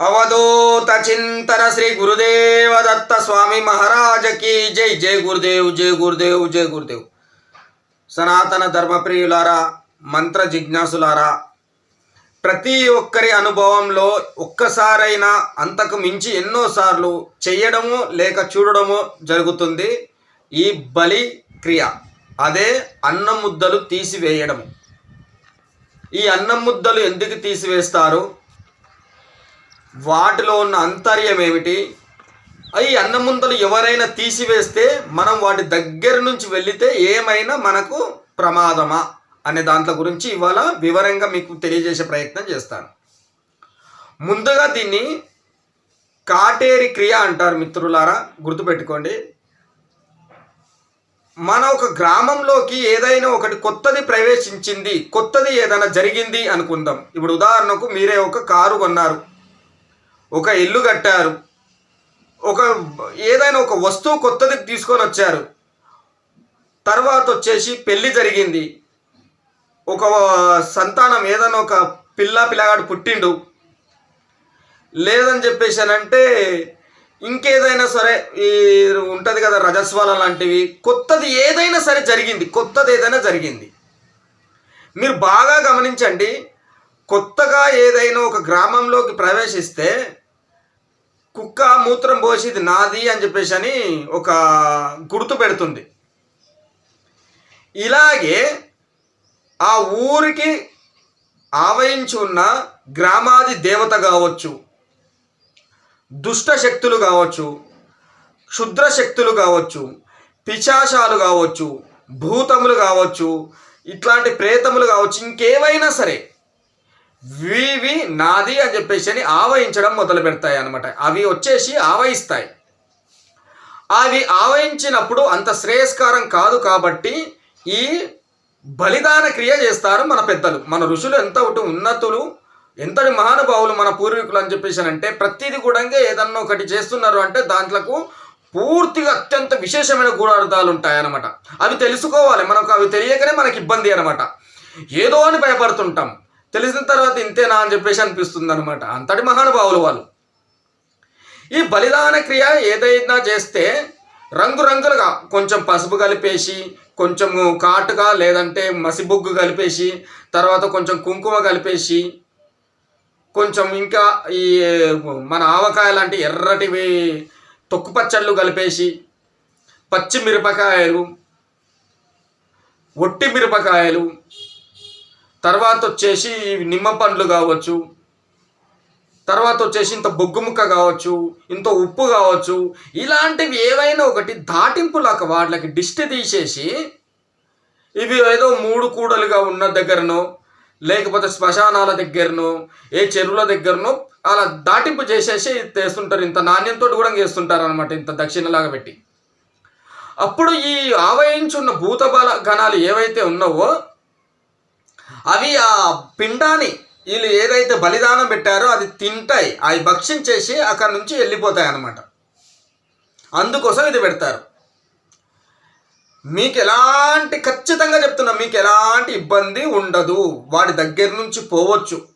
అవధూత చింతన శ్రీ గురుదేవదత్త స్వామి మహారాజకి జై. జై గురుదేవ్ జై గురుదేవ్ జై గురుదేవ్. సనాతన ధర్మప్రియులారా మంత్ర జిజ్ఞాసులారా ప్రతి ఒక్కరి అనుభవంలో ఒక్కసారైనా అంతకు మించి ఎన్నోసార్లు చేయడము లేక చూడడము జరుగుతుంది. ఈ బలి క్రియ అదే అన్నం ముద్దలు తీసివేయడము. ఈ అన్నం ముద్దలు ఎందుకు తీసివేస్తారు? వాటిలో ఉన్న అంతర్యం ఏమిటి? అవి అన్నముంతలు ఎవరైనా తీసివేస్తే మనం వాటి దగ్గర నుంచి వెళితే ఏమైనా మనకు ప్రమాదమా? అనే దాంట్లో గురించి ఇవాళ వివరంగా మీకు తెలియజేసే ప్రయత్నం చేస్తాను. ముందుగా దీన్ని కాటేరి క్రియ అంటారు మిత్రులారా గుర్తుపెట్టుకోండి. మన ఒక గ్రామంలోకి ఏదైనా ఒకటి కొత్తది ప్రవేశించింది కొత్తది ఏదైనా జరిగింది అనుకుందాం. ఇప్పుడు ఉదాహరణకు మీరే ఒక కారు కొన్నారు. ఒక ఇల్లు కట్టారు. ఒక ఏదైనా ఒక వస్తువు కొత్తది తీసుకొని వచ్చారు. తర్వాత వచ్చేసి పెళ్ళి జరిగింది. ఒక సంతానం ఏదైనా ఒక పిల్ల పిల్లగాడు పుట్టిండు. లేదని చెప్పేసానంటే ఇంకేదైనా సరే ఈ ఉంటుంది కదా రజస్వాల లాంటివి. కొత్తది ఏదైనా సరే జరిగింది. కొత్తది ఏదైనా జరిగింది. మీరు బాగా గమనించండి. కొత్తగా ఏదైనా ఒక గ్రామంలోకి ప్రవేశిస్తే కుక్క మూత్రం పోసి ఇది నాది అని చెప్పేసి అని ఒక గుర్తు పెడుతుంది. ఇలాగే ఆ ఊరికి ఆవయించి ఉన్న గ్రామాది దేవత కావచ్చు దుష్ట శక్తులు కావచ్చు క్షుద్ర శక్తులు కావచ్చు పిశాశాలు కావచ్చు భూతములు కావచ్చు ఇట్లాంటి ప్రేతములు కావచ్చు ఇంకేవైనా సరే వివి నాది అని చెప్పేసి అని ఆవహించడం మొదలు పెడతాయి అనమాట అవి వచ్చేసి ఆవహిస్తాయి. అవి ఆవహించినప్పుడు అంత శ్రేయస్కారం కాదు కాబట్టి ఈ బలిదాన క్రియ చేస్తారు మన పెద్దలు. మన ఋషులు ఎంత ఒకటి ఉన్నతులు ఎంతటి మహానుభావులు మన పూర్వీకులు అని చెప్పేసి అంటే ప్రతిదీ కూడా ఏదన్నా ఒకటి చేస్తున్నారు అంటే దాంట్లకు పూర్తిగా అత్యంత విశేషమైన గూఢార్థాలు ఉంటాయన్నమాట అవి తెలుసుకోవాలి. మనకు అవి తెలియకనే మనకి ఇబ్బంది అనమాట ఏదో అని భయపడుతుంటాం. తెలిసిన తర్వాత ఇంతేనా అని చెప్పేసి అనిపిస్తుంది అనమాట అంతటి మహానుభావులు వాళ్ళు. ఈ బలిదాన క్రియ ఏదైనా చేస్తే రంగురంగులుగా కొంచెం పసుపు కలిపేసి కొంచెం కాటుగా లేదంటే మసిబొగ్గు కలిపేసి తర్వాత కొంచెం కుంకుమ కలిపేసి కొంచెం ఇంకా ఈ మన ఆవకాయ లాంటి ఎర్రటివి తొక్కు పచ్చళ్ళు కలిపేసి పచ్చి మిరపకాయలు ఒట్టి మిరపకాయలు తర్వాత వచ్చేసి నిమ్మ పండ్లు కావచ్చు తర్వాత వచ్చేసి ఇంత బొగ్గు ముక్క కావచ్చు ఇంత ఉప్పు కావచ్చు ఇలాంటివి ఏవైనా ఒకటి దాటింపులాక వాటికి దిష్టి తీసేసి ఇవి ఏదో మూడు కూడలుగా ఉన్న దగ్గరనో లేకపోతే శ్మశానాల దగ్గరనో ఏ చెరువుల దగ్గరనో అలా దాటింపు చేసేసి చేస్తుంటారు ఇంత నాణ్యంతో కూడా చేస్తుంటారు అనమాట ఇంత దక్షిణలాగా పెట్టి. అప్పుడు ఈ ఆవహించున్న భూతబల గణాలు ఏవైతే ఉన్నావో అవి ఆ పిండాన్ని వీళ్ళు ఏదైతే బలిదానం పెట్టారో అది తింటాయి. అవి భక్షించేసి అక్కడి నుంచి వెళ్ళిపోతాయి అన్నమాట. అందుకోసం ఇది పెడతారు. మీకు ఎలాంటి ఖచ్చితంగా చెప్తున్నా మీకు ఎలాంటి ఇబ్బంది ఉండదు. వాడి దగ్గర నుంచి పోవచ్చు.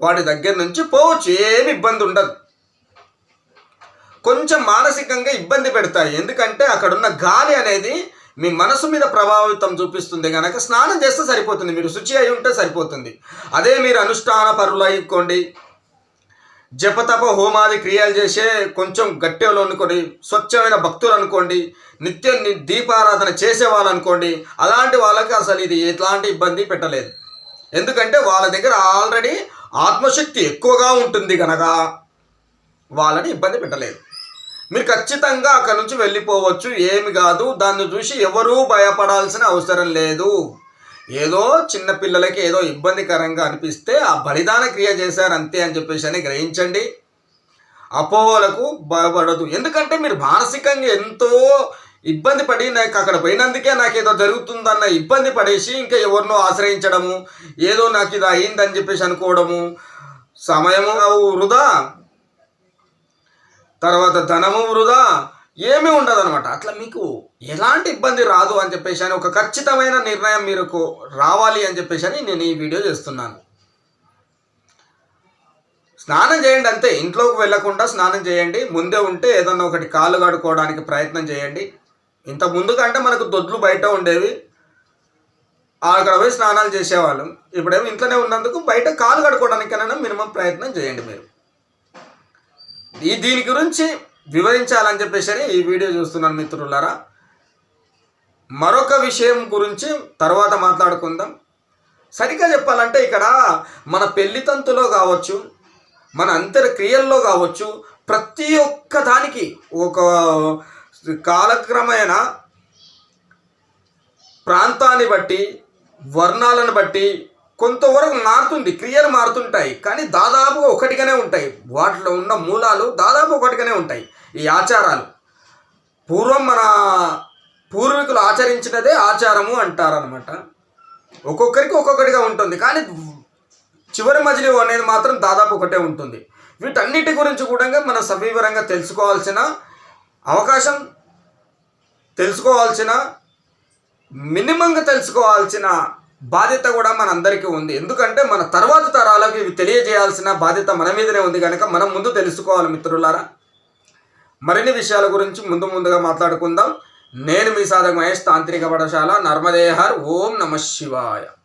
వాడి దగ్గర నుంచి పోవచ్చు. ఏమి ఇబ్బంది ఉండదు. కొంచెం మానసికంగా ఇబ్బంది పెడతాయి. ఎందుకంటే అక్కడున్న గాలి అనేది మీ మనసు మీద ప్రభావితం చూపిస్తుంది కనుక స్నానం చేస్తే సరిపోతుంది మీరు శుచి అయి ఉంటే సరిపోతుంది. అదే మీరు అనుష్ఠాన పరులు అయికోండి. జపతప హోమాది క్రియలు చేసే కొంచెం గట్టెలు అనుకోండి స్వచ్ఛమైన భక్తులు అనుకోండి నిత్యం దీపారాధన చేసే వాళ్ళు అనుకోండి అలాంటి వాళ్ళకి అసలు ఇది ఎలాంటి ఇబ్బంది పెట్టలేదు. ఎందుకంటే వాళ్ళ దగ్గర ఆల్రెడీ ఆత్మశక్తి ఎక్కువగా ఉంటుంది కనుక వాళ్ళని ఇబ్బంది పెట్టలేదు. మీరు ఖచ్చితంగా అక్కడ నుంచి వెళ్ళిపోవచ్చు. ఏమి కాదు దాన్ని చూసి ఎవరూ భయపడాల్సిన అవసరం లేదు. ఏదో చిన్న పిల్లలకి ఏదో ఇబ్బందికరంగా అనిపిస్తే ఆ బలిదాన క్రియ చేశారు అంతే అని చెప్పేసి అని గ్రహించండి. అపోహలకు భయపడదు ఎందుకంటే మీరు మానసికంగా ఎంతో ఇబ్బంది పడి నాకు అక్కడ పోయినందుకే నాకు ఏదో జరుగుతుందన్న ఇబ్బంది పడేసి ఇంకా ఎవరినో ఆశ్రయించడము ఏదో నాకు ఇది అయిందని చెప్పేసి అనుకోవడము సమయము వృధా. తర్వాత ధనము వృధా ఏమీ ఉండదు అనమాట అట్లా మీకు ఎలాంటి ఇబ్బంది రాదు అని చెప్పేసి అని ఒక ఖచ్చితమైన నిర్ణయం మీకు రావాలి అని చెప్పేసి అని నేను ఈ వీడియో చేస్తున్నాను. స్నానం చేయండి అంతే. ఇంట్లోకి వెళ్ళకుండా స్నానం చేయండి. ముందే ఉంటే ఏదన్నా ఒకటి కాలు కడుక్కోవడానికి ప్రయత్నం చేయండి. ఇంత ముందు కంటే మనకు దొడ్లు బయట ఉండేవి. అక్కడ పోయి స్నానాలు చేసేవాళ్ళం. ఇప్పుడేమో ఇంట్లోనే ఉన్నందుకు బయట కాలు కడుక్కోవడానికైనా మినిమం ప్రయత్నం చేయండి మీరు. ఈ దీని గురించి వివరించాలని చెప్పేసి ఈ వీడియో చూస్తున్నాను మిత్రులారా. మరొక విషయం గురించి తర్వాత మాట్లాడుకుందాం. సరిగ్గా చెప్పాలంటే ఇక్కడ మన పెళ్ళి తంతులో కావచ్చు మన అంతర్క్రియల్లో కావచ్చు ప్రతి ఒక్క దానికి ఒక కాలక్రమేణ ప్రాంతాన్ని బట్టి వర్ణాలను బట్టి కొంతవరకు మారుతుంది క్రియలు మారుతుంటాయి కానీ దాదాపు ఒకటిగానే ఉంటాయి. వాటిలో ఉన్న మూలాలు దాదాపు ఒకటిగానే ఉంటాయి. ఈ ఆచారాలు. పూర్వం మన పూర్వీకులు ఆచరించినదే ఆచారము అంటారనమాట ఒక్కొక్కరికి ఒక్కొక్కటిగా ఉంటుంది కానీ చివరి మజిలీ అనేది మాత్రం దాదాపు ఒకటే ఉంటుంది. వీటన్నిటి గురించి కూడా మనం సవివరంగా తెలుసుకోవాల్సిన అవకాశం తెలుసుకోవాల్సిన మినిమంగా తెలుసుకోవాల్సిన బాధ్యత కూడా మనందరికీ ఉంది. ఎందుకంటే మన తర్వాత తరాలకు ఇవి తెలియజేయాల్సిన బాధ్యత మన మీదనే ఉంది కనుక మనం ముందు తెలుసుకోవాలి మిత్రులారా. మరిన్ని విషయాల గురించి ముందు ముందుగా మాట్లాడుకుందాం. నేను మీ సాధక మహేష్ తాంత్రిక పాఠశాల నర్మదేహర్. ఓం నమ శివాయ.